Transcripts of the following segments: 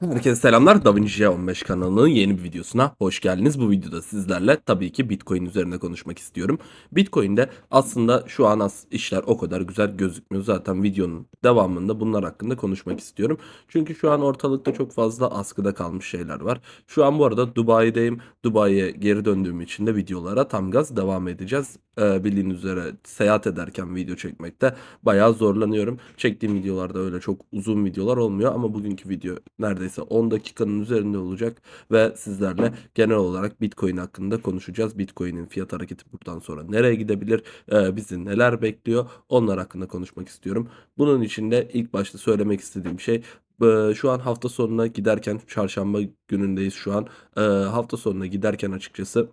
Herkese selamlar. DaVinci 15 kanalının yeni bir videosuna hoş geldiniz. Bu videoda sizlerle tabii ki Bitcoin üzerine konuşmak istiyorum. Bitcoin'de aslında şu an as işler o kadar güzel gözükmüyor. Zaten videonun devamında bunlar hakkında konuşmak istiyorum. Çünkü şu an ortalıkta çok fazla askıda kalmış şeyler var. Şu an bu arada Dubai'deyim. Dubai'ye geri döndüğüm için de videolara tam gaz devam edeceğiz. Ee, bildiğiniz üzere seyahat ederken video çekmekte bayağı zorlanıyorum. Çektiğim videolarda öyle çok uzun videolar olmuyor ama bugünkü video neredeyse 10 dakikanın üzerinde olacak ve sizlerle genel olarak Bitcoin hakkında konuşacağız. Bitcoin'in fiyat hareketi buradan sonra nereye gidebilir, ee, bizi neler bekliyor onlar hakkında konuşmak istiyorum. Bunun için de ilk başta söylemek istediğim şey e, şu an hafta sonuna giderken çarşamba günündeyiz şu an. Ee, hafta sonuna giderken açıkçası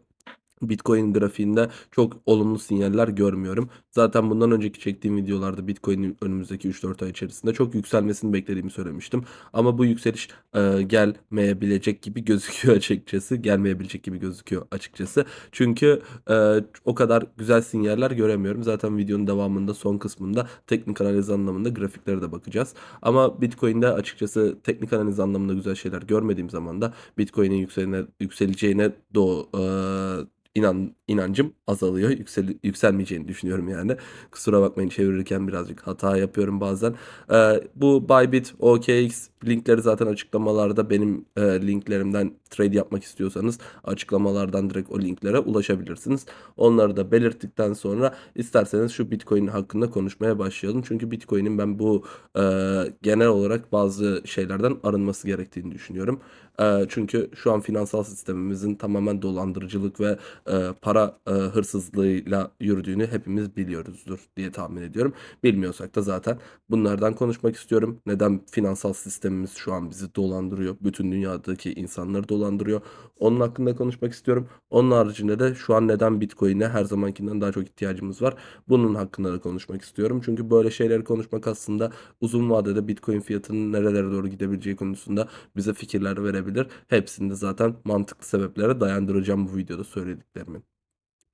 Bitcoin grafiğinde çok olumlu sinyaller görmüyorum. Zaten bundan önceki çektiğim videolarda Bitcoin'in önümüzdeki 3-4 ay içerisinde çok yükselmesini beklediğimi söylemiştim. Ama bu yükseliş e, gelmeyebilecek gibi gözüküyor açıkçası. Gelmeyebilecek gibi gözüküyor açıkçası. Çünkü e, o kadar güzel sinyaller göremiyorum. Zaten videonun devamında son kısmında teknik analiz anlamında grafiklere de bakacağız. Ama Bitcoin'de açıkçası teknik analiz anlamında güzel şeyler görmediğim zaman da Bitcoin'in yükseleceğine doğu e, inan inancım azalıyor. Yüksel, yükselmeyeceğini düşünüyorum yani. Kusura bakmayın çevirirken birazcık hata yapıyorum bazen. Ee, bu Bybit, OKX linkleri zaten açıklamalarda benim e, linklerimden trade yapmak istiyorsanız açıklamalardan direkt o linklere ulaşabilirsiniz. Onları da belirttikten sonra isterseniz şu Bitcoin hakkında konuşmaya başlayalım. Çünkü Bitcoin'in ben bu e, genel olarak bazı şeylerden arınması gerektiğini düşünüyorum. E, çünkü şu an finansal sistemimizin tamamen dolandırıcılık ve e, para e, hırsızlığıyla yürüdüğünü hepimiz biliyoruzdur diye tahmin ediyorum. Bilmiyorsak da zaten bunlardan konuşmak istiyorum. Neden finansal sistemimiz şu an bizi dolandırıyor? Bütün dünyadaki insanları dolandırıyor. Onun hakkında konuşmak istiyorum. Onun haricinde de şu an neden Bitcoin'e her zamankinden daha çok ihtiyacımız var? Bunun hakkında da konuşmak istiyorum. Çünkü böyle şeyleri konuşmak aslında uzun vadede Bitcoin fiyatının nerelere doğru gidebileceği konusunda bize fikirler verebilir. Hepsini de zaten mantıklı sebeplere dayandıracağım bu videoda söylediklerimin.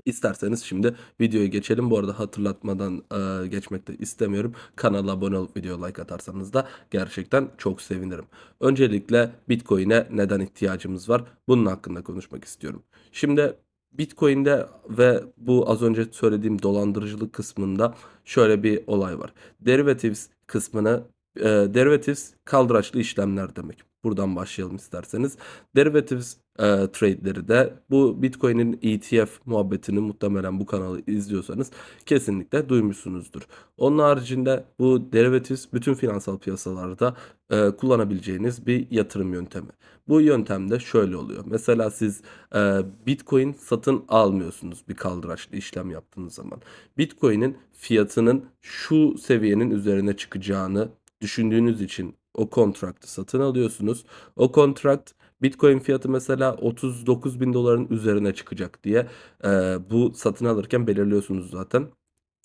İsterseniz şimdi videoya geçelim. Bu arada hatırlatmadan e, geçmek de istemiyorum. Kanala abone olup video like atarsanız da gerçekten çok sevinirim. Öncelikle Bitcoin'e neden ihtiyacımız var? Bunun hakkında konuşmak istiyorum. Şimdi Bitcoin'de ve bu az önce söylediğim dolandırıcılık kısmında şöyle bir olay var. Derivatives kısmını e, derivatives kaldıraçlı işlemler demek. Buradan başlayalım isterseniz. Derivatives e, trade'leri de bu Bitcoin'in ETF muhabbetini muhtemelen bu kanalı izliyorsanız kesinlikle duymuşsunuzdur. Onun haricinde bu derivatives bütün finansal piyasalarda e, kullanabileceğiniz bir yatırım yöntemi. Bu yöntemde şöyle oluyor. Mesela siz e, Bitcoin satın almıyorsunuz bir kaldıraçlı işlem yaptığınız zaman. Bitcoin'in fiyatının şu seviyenin üzerine çıkacağını düşündüğünüz için o kontraktı satın alıyorsunuz. O kontrakt Bitcoin fiyatı mesela 39 bin doların üzerine çıkacak diye e, bu satın alırken belirliyorsunuz zaten.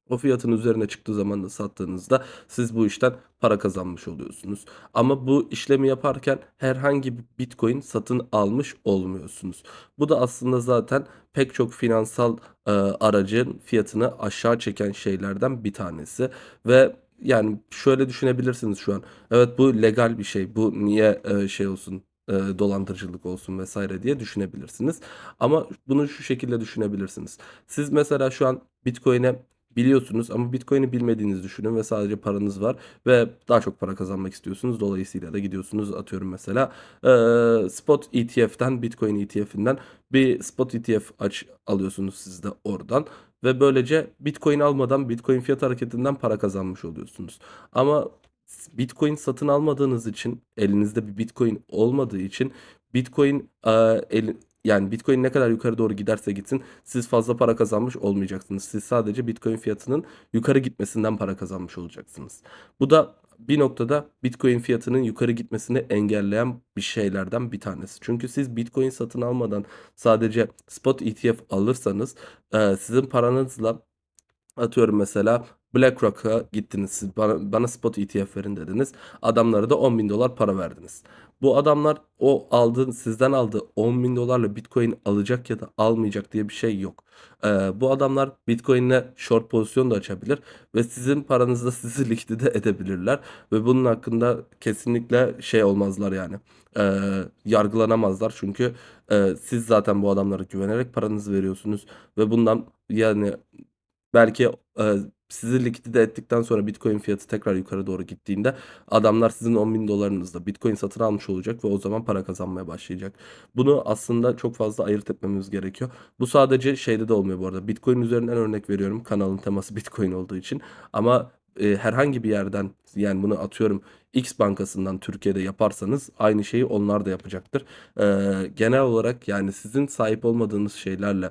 O fiyatın üzerine çıktığı zaman da sattığınızda siz bu işten para kazanmış oluyorsunuz. Ama bu işlemi yaparken herhangi bir Bitcoin satın almış olmuyorsunuz. Bu da aslında zaten pek çok finansal e, aracın fiyatını aşağı çeken şeylerden bir tanesi ve yani şöyle düşünebilirsiniz şu an. Evet bu legal bir şey. Bu niye e, şey olsun e, dolandırıcılık olsun vesaire diye düşünebilirsiniz. Ama bunu şu şekilde düşünebilirsiniz. Siz mesela şu an Bitcoin'e biliyorsunuz ama Bitcoin'i bilmediğinizi düşünün ve sadece paranız var ve daha çok para kazanmak istiyorsunuz. Dolayısıyla da gidiyorsunuz atıyorum mesela e, spot ETF'den Bitcoin ETF'inden bir spot ETF aç alıyorsunuz siz de oradan ve böylece Bitcoin almadan Bitcoin fiyat hareketinden para kazanmış oluyorsunuz. Ama Bitcoin satın almadığınız için elinizde bir Bitcoin olmadığı için Bitcoin e, el, yani Bitcoin ne kadar yukarı doğru giderse gitsin siz fazla para kazanmış olmayacaksınız. Siz sadece Bitcoin fiyatının yukarı gitmesinden para kazanmış olacaksınız. Bu da bir noktada Bitcoin fiyatının yukarı gitmesini engelleyen bir şeylerden bir tanesi. Çünkü siz Bitcoin satın almadan sadece spot ETF alırsanız sizin paranızla atıyorum mesela BlackRock'a gittiniz siz bana, bana spot ETF verin dediniz. Adamlara da 10 bin dolar para verdiniz. Bu adamlar o aldığın sizden aldığı 10 bin dolarla Bitcoin alacak ya da almayacak diye bir şey yok. Ee, bu adamlar Bitcoin'le short pozisyon da açabilir ve sizin paranızla sizi likide edebilirler ve bunun hakkında kesinlikle şey olmazlar yani. Ee, yargılanamazlar çünkü e, siz zaten bu adamlara güvenerek paranızı veriyorsunuz ve bundan yani belki e, sizi likide ettikten sonra Bitcoin fiyatı tekrar yukarı doğru gittiğinde adamlar sizin 10 bin dolarınızla Bitcoin satın almış olacak ve o zaman para kazanmaya başlayacak. Bunu aslında çok fazla ayırt etmemiz gerekiyor. Bu sadece şeyde de olmuyor bu arada. Bitcoin üzerinden örnek veriyorum. Kanalın teması Bitcoin olduğu için. Ama e, herhangi bir yerden yani bunu atıyorum X bankasından Türkiye'de yaparsanız aynı şeyi onlar da yapacaktır. E, genel olarak yani sizin sahip olmadığınız şeylerle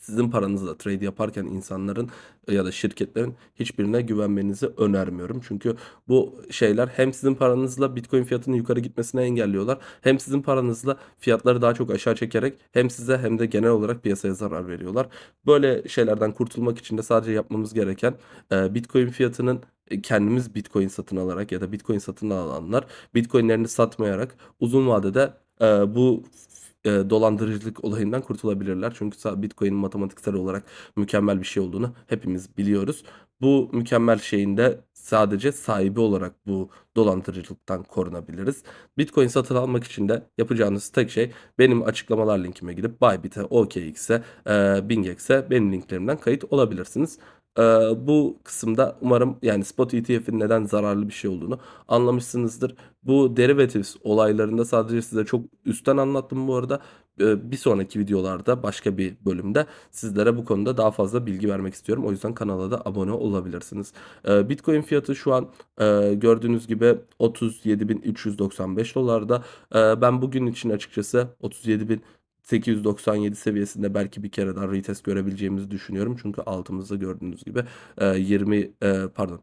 sizin paranızla trade yaparken insanların ya da şirketlerin hiçbirine güvenmenizi önermiyorum. Çünkü bu şeyler hem sizin paranızla Bitcoin fiyatının yukarı gitmesine engelliyorlar. Hem sizin paranızla fiyatları daha çok aşağı çekerek hem size hem de genel olarak piyasaya zarar veriyorlar. Böyle şeylerden kurtulmak için de sadece yapmamız gereken e, Bitcoin fiyatının e, kendimiz Bitcoin satın alarak ya da Bitcoin satın alanlar Bitcoinlerini satmayarak uzun vadede e, bu e, dolandırıcılık olayından kurtulabilirler. Çünkü Bitcoin'in matematiksel olarak mükemmel bir şey olduğunu hepimiz biliyoruz. Bu mükemmel şeyin de sadece sahibi olarak bu dolandırıcılıktan korunabiliriz. Bitcoin satın almak için de yapacağınız tek şey benim açıklamalar linkime gidip Bybit'e, OKX'e, e, BingX'e benim linklerimden kayıt olabilirsiniz. Ee, bu kısımda umarım yani spot ETF'in neden zararlı bir şey olduğunu anlamışsınızdır. Bu derivatives olaylarında sadece size çok üstten anlattım bu arada. Ee, bir sonraki videolarda başka bir bölümde sizlere bu konuda daha fazla bilgi vermek istiyorum. O yüzden kanala da abone olabilirsiniz. Ee, Bitcoin fiyatı şu an e, gördüğünüz gibi 37.395 dolarda. Ben bugün için açıkçası 37.000 897 seviyesinde belki bir kere daha retest görebileceğimizi düşünüyorum. Çünkü altımızda gördüğünüz gibi 20 e, e, pardon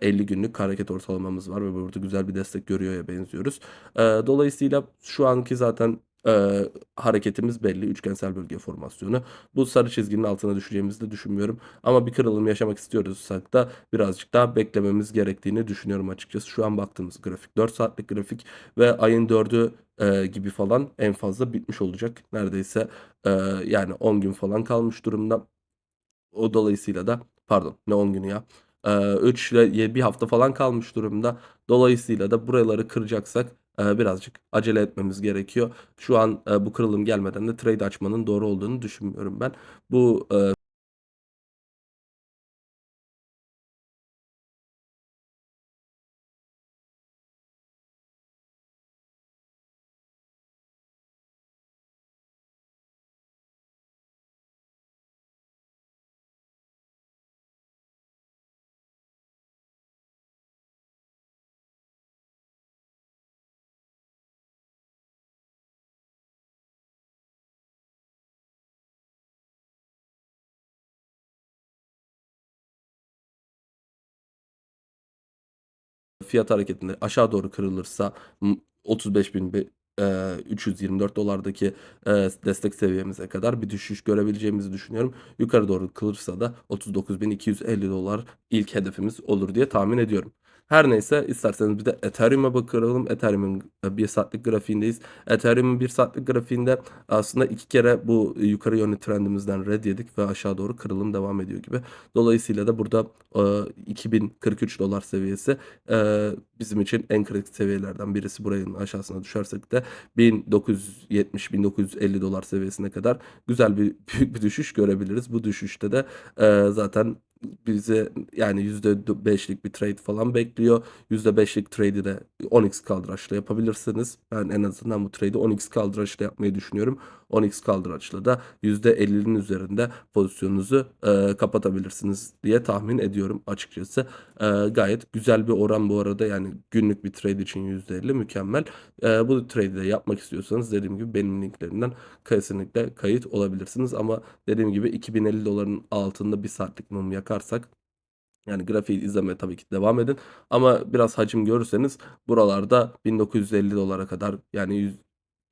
50 e, günlük hareket ortalamamız var ve burada güzel bir destek görüyor ya benziyoruz. Dolayısıyla şu anki zaten hareketimiz belli. Üçgensel bölge formasyonu. Bu sarı çizginin altına düşeceğimizi de düşünmüyorum. Ama bir kırılım yaşamak istiyoruzsak da birazcık daha beklememiz gerektiğini düşünüyorum açıkçası. Şu an baktığımız grafik 4 saatlik grafik ve ayın 4'ü e, gibi falan en fazla bitmiş olacak. Neredeyse e, yani 10 gün falan kalmış durumda. O dolayısıyla da pardon ne 10 günü ya. 3 ile bir hafta falan kalmış durumda. Dolayısıyla da buraları kıracaksak birazcık acele etmemiz gerekiyor. Şu an bu kırılım gelmeden de trade açmanın doğru olduğunu düşünmüyorum ben. Bu fiyat hareketinde aşağı doğru kırılırsa 35.324 dolardaki destek seviyemize kadar bir düşüş görebileceğimizi düşünüyorum. Yukarı doğru kırılırsa da 39.250 dolar ilk hedefimiz olur diye tahmin ediyorum. Her neyse isterseniz bir de Ethereum'a bakalım. Ethereum'un e, bir saatlik grafiğindeyiz. Ethereum'un bir saatlik grafiğinde aslında iki kere bu yukarı yönlü trendimizden red yedik ve aşağı doğru kırılım devam ediyor gibi. Dolayısıyla da burada e, 2043 dolar seviyesi e, bizim için en kritik seviyelerden birisi. Buranın aşağısına düşersek de 1970-1950 dolar seviyesine kadar güzel bir büyük bir düşüş görebiliriz. Bu düşüşte de e, zaten bize yani %5'lik bir trade falan bekliyor. %5'lik trade'i de 10x kaldıraçla yapabilirsiniz. Ben en azından bu trade'i 10x kaldıraçla yapmayı düşünüyorum. 10x kaldıraçla da %50'nin üzerinde pozisyonunuzu e, kapatabilirsiniz diye tahmin ediyorum açıkçası. E, gayet güzel bir oran bu arada yani günlük bir trade için %50 mükemmel. E, bu trade'i de yapmak istiyorsanız dediğim gibi benim linklerimden kesinlikle kayıt olabilirsiniz. Ama dediğim gibi 2050 doların altında bir saatlik mum yakarsak yani grafiği izlemeye tabii ki devam edin. Ama biraz hacim görürseniz buralarda 1950 dolara kadar yani 100,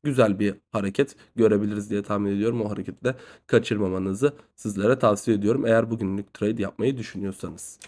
güzel bir hareket görebiliriz diye tahmin ediyorum. O hareketi kaçırmamanızı sizlere tavsiye ediyorum. Eğer bugünlük trade yapmayı düşünüyorsanız.